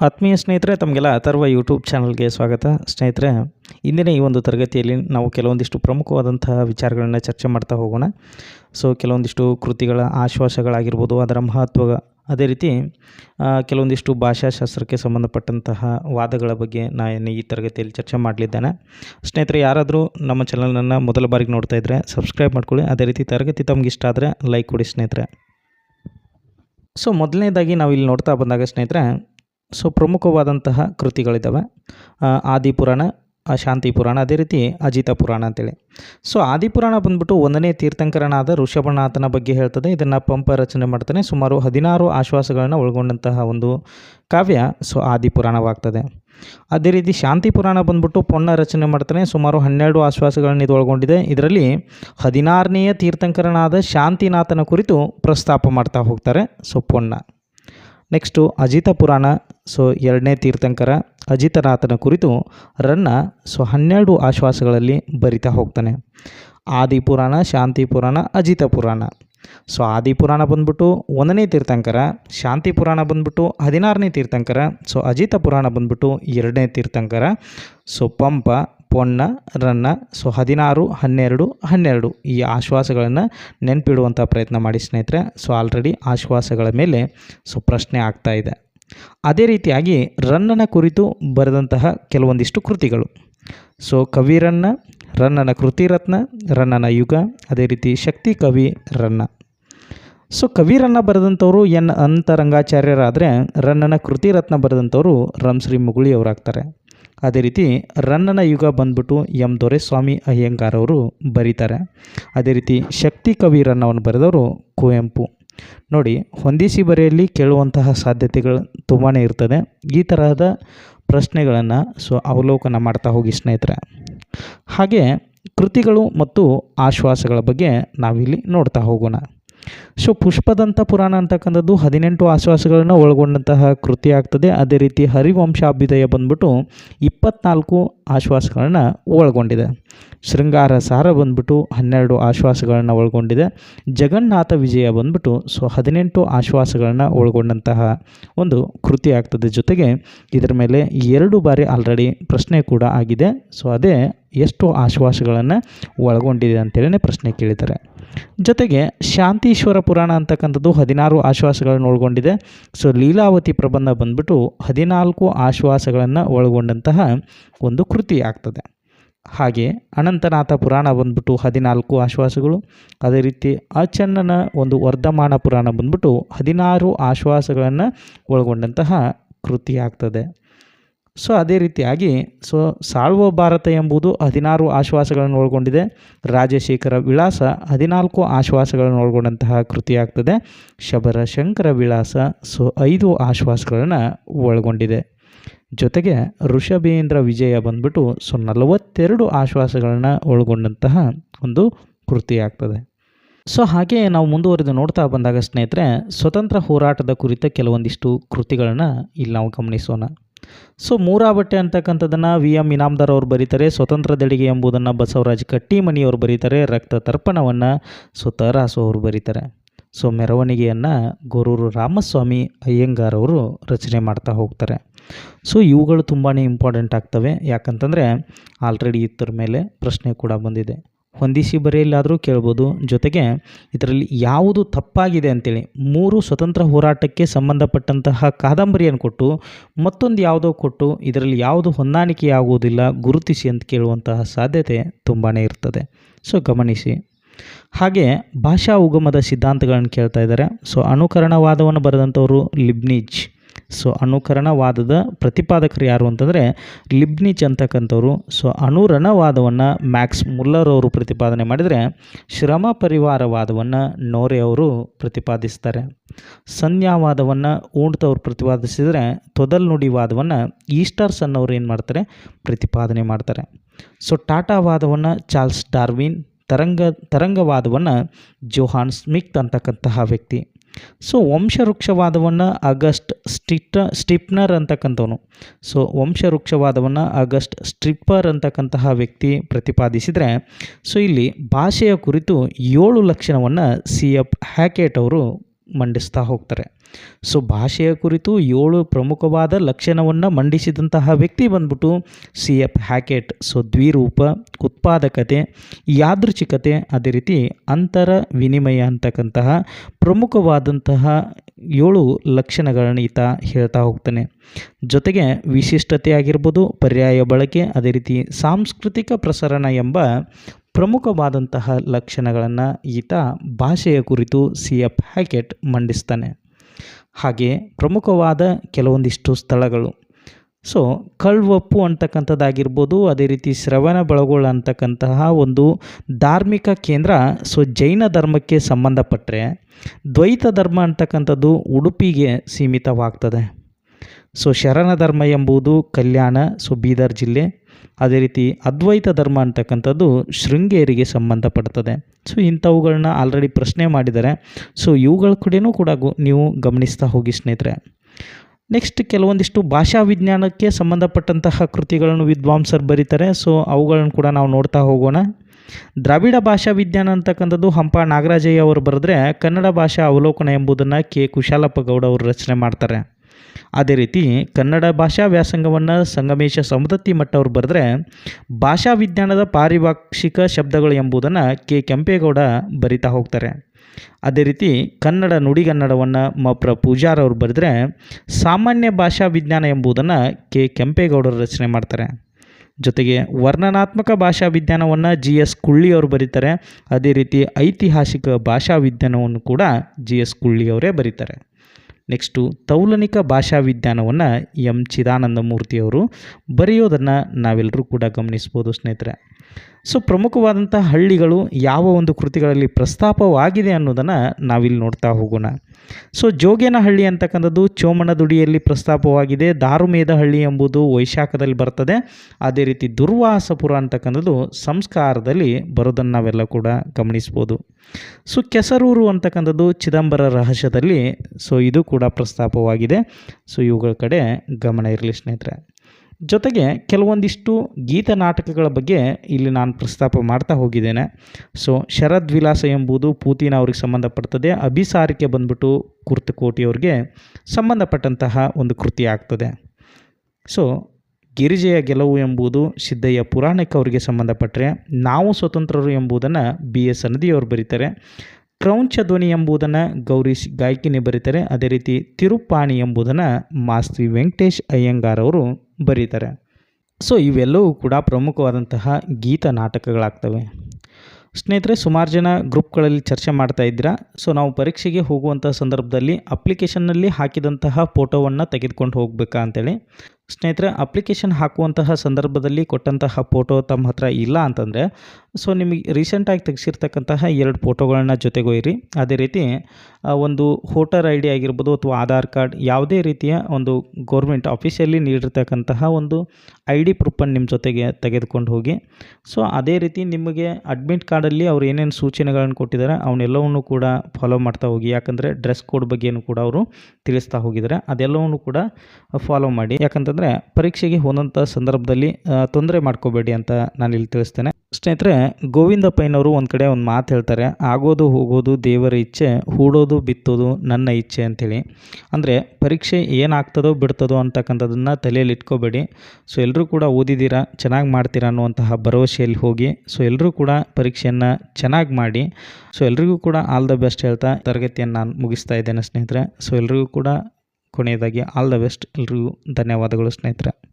ಆತ್ಮೀಯ ಸ್ನೇಹಿತರೆ, ತಮಗೆಲ್ಲ ಅಥರ್ವ ಯೂಟ್ಯೂಬ್ ಚಾನಲ್ಗೆ ಸ್ವಾಗತ. ಸ್ನೇಹಿತರೆ, ಇಂದಿನ ಈ ಒಂದು ತರಗತಿಯಲ್ಲಿ ನಾವು ಕೆಲವೊಂದಿಷ್ಟು ಪ್ರಮುಖವಾದಂತಹ ವಿಚಾರಗಳನ್ನು ಚರ್ಚೆ ಮಾಡ್ತಾ ಹೋಗೋಣ. ಸೊ, ಕೆಲವೊಂದಿಷ್ಟು ಕೃತಿಗಳ ಆಶ್ವಾಸಗಳಾಗಿರ್ಬೋದು, ಅದರ ಮಹತ್ವ ಅದೇ ರೀತಿ ಕೆಲವೊಂದಿಷ್ಟು ಭಾಷಾಶಾಸ್ತ್ರಕ್ಕೆ ಸಂಬಂಧಪಟ್ಟಂತಹ ವಾದಗಳ ಬಗ್ಗೆ ನಾನು ಈ ತರಗತಿಯಲ್ಲಿ ಚರ್ಚೆ ಮಾಡಲಿದ್ದೇನೆ. ಸ್ನೇಹಿತರೆ, ಯಾರಾದರೂ ನಮ್ಮ ಚಾನಲನ್ನು ಮೊದಲ ಬಾರಿಗೆ ನೋಡ್ತಾ ಇದ್ದರೆ ಸಬ್ಸ್ಕ್ರೈಬ್ ಮಾಡ್ಕೊಳ್ಳಿ. ಅದೇ ರೀತಿ ತರಗತಿ ತಮ್ಗೆ ಇಷ್ಟ ಆದರೆ ಲೈಕ್ ಕೊಡಿ ಸ್ನೇಹಿತರೆ. ಸೊ, ಮೊದಲನೇದಾಗಿ ನಾವು ಇಲ್ಲಿ ನೋಡ್ತಾ ಬಂದಾಗ ಸ್ನೇಹಿತರೆ ಸೊ ಪ್ರಮುಖವಾದಂತಹ ಕೃತಿಗಳಿದ್ದಾವೆ ಆದಿಪುರಾಣ ಶಾಂತಿ ಪುರಾಣ, ಅದೇ ರೀತಿ ಅಜಿತ ಪುರಾಣ ಅಂತೇಳಿ. ಸೊ ಆದಿಪುರಾಣ ಬಂದ್ಬಿಟ್ಟು ಒಂದನೇ ತೀರ್ಥಂಕರನಾದ ಋಷಭನಾಥನ ಬಗ್ಗೆ ಹೇಳ್ತದೆ. ಇದನ್ನು ಪಂಪ ರಚನೆ ಮಾಡ್ತಾನೆ. ಸುಮಾರು ಹದಿನಾರು ಆಶ್ವಾಸಗಳನ್ನು ಒಳಗೊಂಡಂತಹ ಒಂದು ಕಾವ್ಯ ಸೊ ಆದಿಪುರಾಣವಾಗ್ತದೆ ಅದೇ ರೀತಿ ಶಾಂತಿ ಪುರಾಣ ಬಂದ್ಬಿಟ್ಟು ಪೊನ್ನ ರಚನೆ ಮಾಡ್ತಾನೆ. ಸುಮಾರು ಹನ್ನೆರಡು ಆಶ್ವಾಸಗಳನ್ನು ಇದು ಒಳಗೊಂಡಿದೆ. ಇದರಲ್ಲಿ ಹದಿನಾರನೆಯ ತೀರ್ಥಂಕರನಾದ ಶಾಂತಿನಾಥನ ಕುರಿತು ಪ್ರಸ್ತಾಪ ಮಾಡ್ತಾ ಹೋಗ್ತಾರೆ. ಸೊ ಪೊನ್ನ. ನೆಕ್ಸ್ಟು ಅಜಿತ ಪುರಾಣ ಸೊ ಎರಡನೇ ತೀರ್ಥಂಕರ, ಅಜಿತನಾಥನ ಕುರಿತು ರನ್ನ ಸೊ ಹನ್ನೆರಡು ಆಶ್ವಾಸಗಳಲ್ಲಿ ಬರಿತಾ ಹೋಗ್ತಾನೆ. ಆದಿಪುರಾಣ ಶಾಂತಿ ಪುರಾಣ, ಅಜಿತ ಪುರಾಣ. ಸೊ ಆದಿಪುರಾಣ ಬಂದ್ಬಿಟ್ಟು ಒಂದನೇ ತೀರ್ಥಂಕರ, ಶಾಂತಿ ಪುರಾಣ ಬಂದ್ಬಿಟ್ಟು ಹದಿನಾರನೇ ತೀರ್ಥಂಕರ ಸೊ ಅಜಿತ ಪುರಾಣ ಬಂದ್ಬಿಟ್ಟು ಎರಡನೇ ತೀರ್ಥಂಕರ ಸೊ ಪಂಪ ಪೊನ್ನ ರನ್ನ ಸೊ ಹದಿನಾರು, ಹನ್ನೆರಡು ಹನ್ನೆರಡು ಈ ಆಶ್ವಾಸಗಳನ್ನು ನೆನಪಿಡುವಂಥ ಪ್ರಯತ್ನ ಮಾಡಿ ಸ್ನೇಹಿತರೆ. ಸೊ ಆಲ್ರೆಡಿ ಆಶ್ವಾಸಗಳ ಮೇಲೆ ಸೊ ಪ್ರಶ್ನೆ ಆಗ್ತಾ ಇದೆ. ಅದೇ ರೀತಿಯಾಗಿ ರನ್ನನ ಕುರಿತು ಬರೆದಂತಹ ಕೆಲವೊಂದಿಷ್ಟು ಕೃತಿಗಳು. ಸೊ ಕವಿರನ್ನ ರನ್ನನ ಕೃತಿರತ್ನ ರನ್ನನ ಯುಗ, ಅದೇ ರೀತಿ ಶಕ್ತಿ ಕವಿ ರನ್ನ. ಸೊ ಕವಿರನ್ನ ಬರೆದಂಥವರು ಎನ್ ಅಂತರಂಗಾಚಾರ್ಯರಾದರೆ ರನ್ನನ ಕೃತಿರತ್ನ ಬರೆದಂಥವರು ರಂಶ್ರೀ ಮುಗುಳಿಯವರಾಗ್ತಾರೆ ಅದೇ ರೀತಿ ರನ್ನನ ಯುಗ ಬಂದ್ಬಿಟ್ಟು ಎಂ ದೊರೆಸ್ವಾಮಿ ಅಯ್ಯಂಗಾರ್ ಅವರು ಬರೀತಾರೆ. ಅದೇ ರೀತಿ ಶಕ್ತಿ ಕವಿ ರನ್ನವನ್ನು ಬರೆದವರು ಕುವೆಂಪು. ನೋಡಿ, ಹೊಂದಿಸಿ ಬರೆಯಲ್ಲಿ ಕೇಳುವಂತಹ ಸಾಧ್ಯತೆಗಳು ತುಂಬಾ ಇರ್ತದೆ. ಈ ತರಹದ ಪ್ರಶ್ನೆಗಳನ್ನು ಸ್ವ ಅವಲೋಕನ ಮಾಡ್ತಾ ಹೋಗಿ ಸ್ನೇಹಿತರೆ. ಹಾಗೆ ಕೃತಿಗಳು ಮತ್ತು ಆಶ್ವಾಸಗಳ ಬಗ್ಗೆ ನಾವಿಲ್ಲಿ ನೋಡ್ತಾ ಹೋಗೋಣ. ಸೊ ಪುಷ್ಪದಂತ ಪುರಾಣ ಅಂತಕ್ಕಂಥದ್ದು ಹದಿನೆಂಟು ಆಶ್ವಾಸಗಳನ್ನು ಒಳಗೊಂಡಂತಹ ಕೃತಿ ಆಗ್ತದೆ. ಅದೇ ರೀತಿ ಹರಿವಂಶಾಭ್ಯುದಯ ಬಂದ್ಬಿಟ್ಟು ಇಪ್ಪತ್ನಾಲ್ಕು ಆಶ್ವಾಸಗಳನ್ನು ಒಳಗೊಂಡಿದೆ. ಶೃಂಗಾರ ಸಾರ ಬಂದ್ಬಿಟ್ಟು ಹನ್ನೆರಡು ಆಶ್ವಾಸಗಳನ್ನು ಒಳಗೊಂಡಿದೆ. ಜಗನ್ನಾಥ ವಿಜಯ ಬಂದ್ಬಿಟ್ಟು ಸೊ ಹದಿನೆಂಟು ಆಶ್ವಾಸಗಳನ್ನು ಒಳಗೊಂಡಂತಹ ಒಂದು ಕೃತಿ ಆಗ್ತದೆ. ಜೊತೆಗೆ ಇದರ ಮೇಲೆ ಎರಡು ಬಾರಿ ಆಲ್ರೆಡಿ ಪ್ರಶ್ನೆ ಕೂಡ ಆಗಿದೆ. ಸೊ ಅದೇ ಎಷ್ಟು ಆಶ್ವಾಸಗಳನ್ನು ಒಳಗೊಂಡಿದೆ ಅಂತೇಳಿ ಪ್ರಶ್ನೆ ಕೇಳಿದ್ದಾರೆ. ಜೊತೆಗೆ ಶಾಂತೀಶ್ವರ ಪುರಾಣ ಅಂತಕ್ಕಂಥದ್ದು ಹದಿನಾರು ಆಶ್ವಾಸಗಳನ್ನು ಒಳಗೊಂಡಿದೆ. ಸೊ ಲೀಲಾವತಿ ಪ್ರಬಂಧ ಬಂದ್ಬಿಟ್ಟು ಹದಿನಾಲ್ಕು ಆಶ್ವಾಸಗಳನ್ನು ಒಳಗೊಂಡಂತಹ ಒಂದು ಕೃತಿ ಆಗ್ತದೆ. ಹಾಗೆ ಅನಂತನಾಥ ಪುರಾಣ ಬಂದ್ಬಿಟ್ಟು ಹದಿನಾಲ್ಕು ಆಶ್ವಾಸಗಳು. ಅದೇ ರೀತಿ ಅಚನ್ನನ ಒಂದು ವರ್ಧಮಾನ ಪುರಾಣ ಬಂದ್ಬಿಟ್ಟು ಹದಿನಾರು ಆಶ್ವಾಸಗಳನ್ನು ಒಳಗೊಂಡಂತಹ ಕೃತಿ ಆಗ್ತದೆ. ಸೊ ಅದೇ ರೀತಿಯಾಗಿ ಸೊ ಸಾಳ್ವ ಭಾರತ ಎಂಬುದು ಹದಿನಾರು ಆಶ್ವಾಸಗಳನ್ನು ಒಳಗೊಂಡಿದೆ. ರಾಜಶೇಖರ ವಿಳಾಸ ಹದಿನಾಲ್ಕು ಆಶ್ವಾಸಗಳನ್ನು ಒಳಗೊಂಡಂತಹ ಕೃತಿಯಾಗ್ತದೆ. ಶಬರ ಶಂಕರ ವಿಳಾಸ ಸೊ ಐದು ಆಶ್ವಾಸಗಳನ್ನು ಒಳಗೊಂಡಿದೆ. ಜೊತೆಗೆ ಋಷಭೇಂದ್ರ ವಿಜಯ ಬಂದ್ಬಿಟ್ಟು ಸೊ ನಲವತ್ತೆರಡು ಆಶ್ವಾಸಗಳನ್ನು ಒಳಗೊಂಡಂತಹ ಒಂದು ಕೃತಿ ಆಗ್ತದೆ ಸೊ ಹಾಗೆ ನಾವು ಮುಂದುವರೆದು ನೋಡ್ತಾ ಬಂದಾಗ ಸ್ನೇಹಿತರೆ, ಸ್ವತಂತ್ರ ಹೋರಾಟದ ಕುರಿತ ಕೆಲವೊಂದಿಷ್ಟು ಕೃತಿಗಳನ್ನು ಇಲ್ಲಿ ನಾವು ಗಮನಿಸೋಣ. ಸೊ ಮೂರಾಬಟ್ಟೆ ಅಂತಕ್ಕಂಥದ್ದನ್ನು ವಿ ಎಂ ಇನಾಮ್ದಾರ್ ಅವರು ಬರೀತಾರೆ. ಸ್ವತಂತ್ರದೆಡೆಗೆ ಎಂಬುದನ್ನು ಬಸವರಾಜ್ ಕಟ್ಟಿಮನಿಯವರು ಬರೀತಾರೆ. ರಕ್ತ ತರ್ಪಣವನ್ನು ಸೊ ತರಾಸು ಅವರು ಬರೀತಾರೆ. ಸೊ ಮೆರವಣಿಗೆಯನ್ನು ಗೊರೂರು ರಾಮಸ್ವಾಮಿ ಅಯ್ಯಂಗಾರ್ ಅವರು ರಚನೆ ಮಾಡ್ತಾ ಹೋಗ್ತಾರೆ. ಸೊ ಇವುಗಳು ತುಂಬಾ ಇಂಪಾರ್ಟೆಂಟ್ ಆಗ್ತವೆ. ಯಾಕಂತಂದರೆ ಆಲ್ರೆಡಿ ಇತ್ತರ ಮೇಲೆ ಪ್ರಶ್ನೆ ಕೂಡ ಬಂದಿದೆ. ಹೊಂದಿಸಿ ಬರೆಯಲ್ಲಾದರೂ ಕೇಳ್ಬೋದು. ಜೊತೆಗೆ ಇದರಲ್ಲಿ ಯಾವುದು ತಪ್ಪಾಗಿದೆ ಅಂತೇಳಿ ಮೂರು ಸ್ವತಂತ್ರ ಹೋರಾಟಕ್ಕೆ ಸಂಬಂಧಪಟ್ಟಂತಹ ಕಾದಂಬರಿಯನ್ನು ಕೊಟ್ಟು ಮತ್ತೊಂದು ಯಾವುದೋ ಕೊಟ್ಟು ಇದರಲ್ಲಿ ಯಾವುದು ಹೊಂದಾಣಿಕೆಯಾಗುವುದಿಲ್ಲ ಗುರುತಿಸಿ ಅಂತ ಕೇಳುವಂತಹ ಸಾಧ್ಯತೆ ತುಂಬಾ ಇರ್ತದೆ. ಸೊ ಗಮನಿಸಿ. ಹಾಗೆ ಭಾಷಾ ಉಗಮದ ಸಿದ್ಧಾಂತಗಳನ್ನು ಕೇಳ್ತಾ ಇದ್ದಾರೆ. ಸೊ ಅನುಕರಣವಾದವನ್ನು ಬರೆದಂಥವರು ಲಿಬ್ನಿಜ್. ಸೊ ಅನುಕರಣವಾದದ ಪ್ರತಿಪಾದಕರು ಯಾರು ಅಂತಂದರೆ ಲಿಬ್ನಿಚ್ ಅಂತಕ್ಕಂಥವ್ರು ಸೊ ಅನುರಣವಾದವನ್ನು ಮ್ಯಾಕ್ಸ್ ಮುಲ್ಲರ್ ಅವರು ಪ್ರತಿಪಾದನೆ ಮಾಡಿದರೆ ಶ್ರಮ ಪರಿವಾರವಾದವನ್ನು ನೋರೆ ಅವರು ಪ್ರತಿಪಾದಿಸ್ತಾರೆ. ಸಂಜ್ಞಾವಾದವನ್ನು ಊಣ್ತವ್ರು ಪ್ರತಿಪಾದಿಸಿದರೆ ತೊದಲ್ ನುಡಿವಾದವನ್ನು ಈಸ್ಟರ್ಸನ್ ಅವರು ಏನು ಮಾಡ್ತಾರೆ ಪ್ರತಿಪಾದನೆ ಮಾಡ್ತಾರೆ. ಸೊ ಟಾಟಾವಾದವನ್ನು ಚಾರ್ಲ್ಸ್ ಡಾರ್ವಿನ್, ತರಂಗ ತರಂಗವಾದವನ್ನು ಜೋಹಾನ್ ಸ್ಮಿಕ್ತ್ ಅಂತಕ್ಕಂತಹ ವ್ಯಕ್ತಿ. ಸೊ ವಂಶವೃಕ್ಷವಾದವನ್ನು ಆಗಸ್ಟ್ ಸ್ಟಿಟ್ ಸ್ಟಿಪ್ನರ್ ಅಂತಕ್ಕಂಥವನು. ಸೊ ವಂಶವೃಕ್ಷವಾದವನ್ನು ಆಗಸ್ಟ್ ಸ್ಟ್ರಿಪ್ಪರ್ ಅಂತಕ್ಕಂತಹ ವ್ಯಕ್ತಿ ಪ್ರತಿಪಾದಿಸಿದರೆ ಸೊ ಇಲ್ಲಿ ಭಾಷೆಯ ಕುರಿತು ಏಳು ಲಕ್ಷಣವನ್ನು ಸಿ ಎಫ್ ಹ್ಯಾಕೆಟ್ ಅವರು ಮಂಡಿಸ್ತಾ ಹೋಗ್ತಾರೆ. ಸೊ ಭಾಷೆಯ ಕುರಿತು ಏಳು ಪ್ರಮುಖವಾದ ಲಕ್ಷಣವನ್ನು ಮಂಡಿಸಿದಂತಹ ವ್ಯಕ್ತಿ ಬಂದ್ಬಿಟ್ಟು ಸಿ ಎಫ್ ಹ್ಯಾಕೆಟ್. ಸೊ ದ್ವಿರೂಪ, ಉತ್ಪಾದಕತೆ, ಯಾದೃಚ್ಛಿಕತೆ, ಅದೇ ರೀತಿ ಅಂತರ ವಿನಿಮಯ ಅಂತಕ್ಕಂತಹ ಪ್ರಮುಖವಾದಂತಹ ಏಳು ಲಕ್ಷಣಗಳನ್ನು ಈತ ಹೇಳ್ತಾ ಹೋಗ್ತಾನೆ. ಜೊತೆಗೆ ವಿಶಿಷ್ಟತೆ ಆಗಿರ್ಬೋದು, ಪರ್ಯಾಯ ಬಳಕೆ, ಅದೇ ರೀತಿ ಸಾಂಸ್ಕೃತಿಕ ಪ್ರಸರಣ ಎಂಬ ಪ್ರಮುಖವಾದಂತಹ ಲಕ್ಷಣಗಳನ್ನು ಈತ ಭಾಷೆಯ ಕುರಿತು ಸಿ ಎಫ್ ಹ್ಯಾಕೆಟ್ ಮಂಡಿಸ್ತಾನೆ. ಹಾಗೆ ಪ್ರಮುಖವಾದ ಕೆಲವೊಂದಿಷ್ಟು ಸ್ಥಳಗಳು. ಸೊ ಕಳ್ವಪ್ಪು ಅಂತಕ್ಕಂಥದ್ದಾಗಿರ್ಬೋದು, ಅದೇ ರೀತಿ ಶ್ರವಣ ಬೆಳಗೊಳ ಅಂತಕ್ಕಂತಹ ಒಂದು ಧಾರ್ಮಿಕ ಕೇಂದ್ರ. ಸೊ ಜೈನ ಧರ್ಮಕ್ಕೆ ಸಂಬಂಧಪಟ್ಟರೆ ದ್ವೈತ ಧರ್ಮ ಅಂತಕ್ಕಂಥದ್ದು ಉಡುಪಿಗೆ ಸೀಮಿತವಾಗ್ತದೆ. ಸೊ ಶರಣ ಧರ್ಮ ಎಂಬುದು ಕಲ್ಯಾಣ ಸೊ ಬೀದರ್ ಜಿಲ್ಲೆ. ಅದೇ ರೀತಿ ಅದ್ವೈತ ಧರ್ಮ ಅಂತಕ್ಕಂಥದ್ದು ಶೃಂಗೇರಿಗೆ ಸಂಬಂಧಪಡ್ತದೆ. ಸೊ ಇಂಥವುಗಳನ್ನ ಆಲ್ರೆಡಿ ಪ್ರಶ್ನೆ ಮಾಡಿದ್ದಾರೆ ಸೊ ಇವುಗಳ ಕಡೆಯೂ ಕೂಡ ನೀವು ಗಮನಿಸ್ತಾ ಹೋಗಿ ಸ್ನೇಹಿತರೆ. ನೆಕ್ಸ್ಟ್ ಕೆಲವೊಂದಿಷ್ಟು ಭಾಷಾ ವಿಜ್ಞಾನಕ್ಕೆ ಸಂಬಂಧಪಟ್ಟಂತಹ ಕೃತಿಗಳನ್ನು ವಿದ್ವಾಂಸರು ಬರೀತಾರೆ. ಸೊ ಅವುಗಳನ್ನು ಕೂಡ ನಾವು ನೋಡ್ತಾ ಹೋಗೋಣ. ದ್ರಾವಿಡ ಭಾಷಾ ವಿಜ್ಞಾನ ಅಂತಕ್ಕಂಥದ್ದು ಹಂಪ ನಾಗರಾಜಯ್ಯ ಅವರು ಬರೆದ್ರೆ ಕನ್ನಡ ಭಾಷಾ ಅವಲೋಕನ ಎಂಬುದನ್ನು ಕೆ. ಕುಶಾಲಪ್ಪ ಗೌಡ ಅವರು ರಚನೆ ಮಾಡ್ತಾರೆ. ಅದೇ ರೀತಿ ಕನ್ನಡ ಭಾಷಾ ವ್ಯಾಸಂಗವನ್ನು ಸಂಗಮೇಶ ಸಮದತ್ತಿ ಮಠ ಅವರು ಬರೆದ್ರೆ, ಭಾಷಾ ವಿಜ್ಞಾನದ ಪಾರಿಭಾಷಿಕ ಶಬ್ದಗಳು ಎಂಬುದನ್ನು ಕೆ. ಕೆಂಪೇಗೌಡ ಬರಿತಾ ಹೋಗ್ತಾರೆ. ಅದೇ ರೀತಿ ಕನ್ನಡ ನುಡಿಗನ್ನಡವನ್ನು ಮಪ್ರ ಪೂಜಾರ್ ಅವರು ಬರೆದ್ರೆ, ಸಾಮಾನ್ಯ ಭಾಷಾ ವಿಜ್ಞಾನ ಎಂಬುದನ್ನು ಕೆ. ಕೆಂಪೇಗೌಡರು ರಚನೆ ಮಾಡ್ತಾರೆ. ಜೊತೆಗೆ ವರ್ಣನಾತ್ಮಕ ಭಾಷಾ ವಿಜ್ಞಾನವನ್ನು ಜಿ. ಎಸ್. ಕುಳ್ಳಿ ಅವರು ಬರೀತಾರೆ. ಅದೇ ರೀತಿ ಐತಿಹಾಸಿಕ ಭಾಷಾ ವಿಜ್ಞಾನವನ್ನು ಕೂಡ ಜಿ. ಎಸ್. ಕುಳ್ಳಿ ಅವರೇ ಬರೀತಾರೆ. ನೆಕ್ಸ್ಟು ತೌಲನಿಕ ಭಾಷಾ ವಿಜ್ಞಾನವನ್ನು ಎಂ. ಚಿದಾನಂದ ಮೂರ್ತಿಯವರು ಬರೆಯೋದನ್ನು ನಾವೆಲ್ಲರೂ ಕೂಡ ಗಮನಿಸ್ಬೋದು ಸ್ನೇಹಿತರೆ. ಸೊ ಪ್ರಮುಖವಾದಂಥ ಹಳ್ಳಿಗಳು ಯಾವ ಒಂದು ಕೃತಿಗಳಲ್ಲಿ ಪ್ರಸ್ತಾಪವಾಗಿದೆ ಅನ್ನೋದನ್ನು ನಾವಿಲ್ಲಿ ನೋಡ್ತಾ ಹೋಗೋಣ. ಸೊ ಜೋಗೇನಹಳ್ಳಿ ಅಂತಕ್ಕಂಥದ್ದು ಚೋಮನದುಡಿಯಲ್ಲಿ ಪ್ರಸ್ತಾಪವಾಗಿದೆ. ದಾರುಮೇಧಹಳ್ಳಿ ಎಂಬುದು ವೈಶಾಖದಲ್ಲಿ ಬರ್ತದೆ. ಅದೇ ರೀತಿ ದುರ್ವಾಸಪುರ ಅಂತಕ್ಕಂಥದ್ದು ಸಂಸ್ಕಾರದಲ್ಲಿ ಬರೋದನ್ನು ನಾವೆಲ್ಲ ಕೂಡ ಗಮನಿಸ್ಬೋದು. ಸೊ ಕೆಸರೂರು ಅಂತಕ್ಕಂಥದ್ದು ಚಿದಂಬರ ರಹಸ್ಯದಲ್ಲಿ ಸೊ ಇದು ಕೂಡ ಪ್ರಸ್ತಾಪವಾಗಿದೆ. ಸೊ ಇವುಗಳ ಕಡೆ ಗಮನ ಇರಲಿ ಸ್ನೇಹಿತರೆ. ಜೊತೆಗೆ ಕೆಲವೊಂದಿಷ್ಟು ಗೀತ ನಾಟಕಗಳ ಬಗ್ಗೆ ಇಲ್ಲಿ ನಾನು ಪ್ರಸ್ತಾಪ ಮಾಡ್ತಾ ಹೋಗಿದ್ದೇನೆ. ಸೊ ಶರದ್ ವಿಲಾಸ ಎಂಬುದು ಪೂತಿನ ಅವ್ರಿಗೆ ಸಂಬಂಧಪಡ್ತದೆ. ಅಭಿಸಾರಿಕೆ ಬಂದ್ಬಿಟ್ಟು ಕುರ್ತಕೋಟಿಯವ್ರಿಗೆ ಸಂಬಂಧಪಟ್ಟಂತಹ ಒಂದು ಕೃತಿ ಆಗ್ತದೆ. ಸೊ ಗಿರಿಜೆಯ ಗೆಲುವು ಎಂಬುದು ಸಿದ್ದಯ್ಯ ಪುರಾಣಿಕ ಅವರಿಗೆ ಸಂಬಂಧಪಟ್ಟರೆ ನಾವು ಸ್ವತಂತ್ರರು ಎಂಬುದನ್ನು ಬಿ ಎಸ್ ಸನದಿಯವರು ಬರೀತಾರೆ. ಕ್ರೌಂಚ ಧ್ವನಿ ಎಂಬುದನ್ನು ಗೌರಿ ಗಾಯಕಿನಿ ಬರೀತಾರೆ. ಅದೇ ರೀತಿ ತಿರುಪ್ಪಾಣಿ ಎಂಬುದನ್ನು ಮಾಸ್ತಿ ವೆಂಕಟೇಶ್ ಅಯ್ಯಂಗಾರ್ ಅವರು ಬರೀತಾರೆ. ಸೊ ಇವೆಲ್ಲವೂ ಕೂಡ ಪ್ರಮುಖವಾದಂತಹ ಗೀತ ನಾಟಕಗಳಾಗ್ತವೆ. ಸ್ನೇಹಿತರೆ, ಸುಮಾರು ಜನ ಗ್ರೂಪ್ಗಳಲ್ಲಿ ಚರ್ಚೆ ಮಾಡ್ತಾ ಇದ್ದೀರಾ? ಸೊ ನಾವು ಪರೀಕ್ಷೆಗೆ ಹೋಗುವಂಥ ಸಂದರ್ಭದಲ್ಲಿ ಅಪ್ಲಿಕೇಶನ್ನಲ್ಲಿ ಹಾಕಿದಂತಹ ಫೋಟೋವನ್ನು ತೆಗೆದುಕೊಂಡು ಹೋಗಬೇಕಾ ಅಂತೇಳಿ. ಸ್ನೇಹಿತರೆ ಅಪ್ಲಿಕೇಶನ್ ಹಾಕುವಂತಹ ಸಂದರ್ಭದಲ್ಲಿ ಕೊಟ್ಟಂತಹ ಫೋಟೋ ತಮ್ಮ ಹತ್ರ ಇಲ್ಲ ಅಂತಂದರೆ ಸೊ ನಿಮಗೆ ರೀಸೆಂಟಾಗಿ ತೆಗೆಸಿರ್ತಕ್ಕಂತಹ ಎರಡು ಫೋಟೋಗಳನ್ನ ಜೊತೆಗೊಯ್ಯಿರಿ ಅದೇ ರೀತಿ ಒಂದು ವೋಟರ್ ಐ ಡಿ ಆಗಿರ್ಬೋದು ಅಥವಾ ಆಧಾರ್ ಕಾರ್ಡ್ ಯಾವುದೇ ರೀತಿಯ ಒಂದು ಗೌರ್ಮೆಂಟ್ ಆಫೀಸಲ್ಲಿ ನೀಡಿರ್ತಕ್ಕಂತಹ ಒಂದು ಐ ಡಿ ಪ್ರೂಫನ್ನು ನಿಮ್ಮ ಜೊತೆಗೆ ತೆಗೆದುಕೊಂಡು ಹೋಗಿ. ಸೊ ಅದೇ ರೀತಿ ನಿಮಗೆ ಅಡ್ಮಿಟ್ ಕಾರ್ಡಲ್ಲಿ ಅವ್ರು ಏನೇನು ಸೂಚನೆಗಳನ್ನು ಕೊಟ್ಟಿದ್ದಾರೆ ಅವನ್ನೆಲ್ಲವನ್ನು ಕೂಡ ಫಾಲೋ ಮಾಡ್ತಾ ಹೋಗಿ. ಯಾಕಂದರೆ ಡ್ರೆಸ್ ಕೋಡ್ ಬಗ್ಗೆನೂ ಕೂಡ ಅವರು ತಿಳಿಸ್ತಾ ಹೋಗಿದ್ದಾರೆ ಅದೆಲ್ಲವನ್ನು ಕೂಡ ಫಾಲೋ ಮಾಡಿ. ಯಾಕಂತಂದರೆ ಪರೀಕ್ಷೆಗೆ ಹೋದಂಥ ಸಂದರ್ಭದಲ್ಲಿ ತೊಂದರೆ ಮಾಡ್ಕೋಬೇಡಿ ಅಂತ ನಾನು ಇಲ್ಲಿ ತಿಳಿಸ್ತೇನೆ. ಸ್ನೇಹಿತರೆ, ಗೋವಿಂದಪ್ಪಯ್ಯನವರು ಒಂದು ಕಡೆ ಒಂದು ಮಾತು ಹೇಳ್ತಾರೆ, ಆಗೋದು, ಹೋಗೋದು, ದೇವರ ಇಚ್ಛೆ, ಹೂಡೋದು, ಬಿತ್ತೋದು ನನ್ನ ಇಚ್ಛೆ ಅಂಥೇಳಿ ಅಂದರೆ ಪರೀಕ್ಷೆ ಏನಾಗ್ತದೋ, ಬಿಡ್ತದೋ ಅಂತಕ್ಕಂಥದ್ದನ್ನು ತಲೆಯಲ್ಲಿ ಇಟ್ಕೋಬೇಡಿ. ಸೊ ಎಲ್ಲರೂ ಕೂಡ ಓದಿದ್ದೀರಾ, ಚೆನ್ನಾಗಿ ಮಾಡ್ತೀರಾ ಅನ್ನುವಂತಹ ಭರವಸೆಯಲ್ಲಿ ಹೋಗಿ, ಸೊ ಎಲ್ಲರೂ ಕೂಡ ಪರೀಕ್ಷೆಯನ್ನು ಚೆನ್ನಾಗಿ ಮಾಡಿ, ಸೊ ಎಲ್ರಿಗೂ ಕೂಡ ಆಲ್ ದ ಬೆಸ್ಟ್ ಹೇಳ್ತಾ ತರಗತಿಯನ್ನು ನಾನು ಮುಗಿಸ್ತಾ ಇದ್ದೇನೆ ಸ್ನೇಹಿತರೆ. ಸೊ ಎಲ್ರಿಗೂ ಕೂಡ ಕೊನೆಯದಾಗಿ ಆಲ್ ದ ಬೆಸ್ಟ್. ಎಲ್ರಿಗೂ ಧನ್ಯವಾದಗಳು ಸ್ನೇಹಿತರೆ.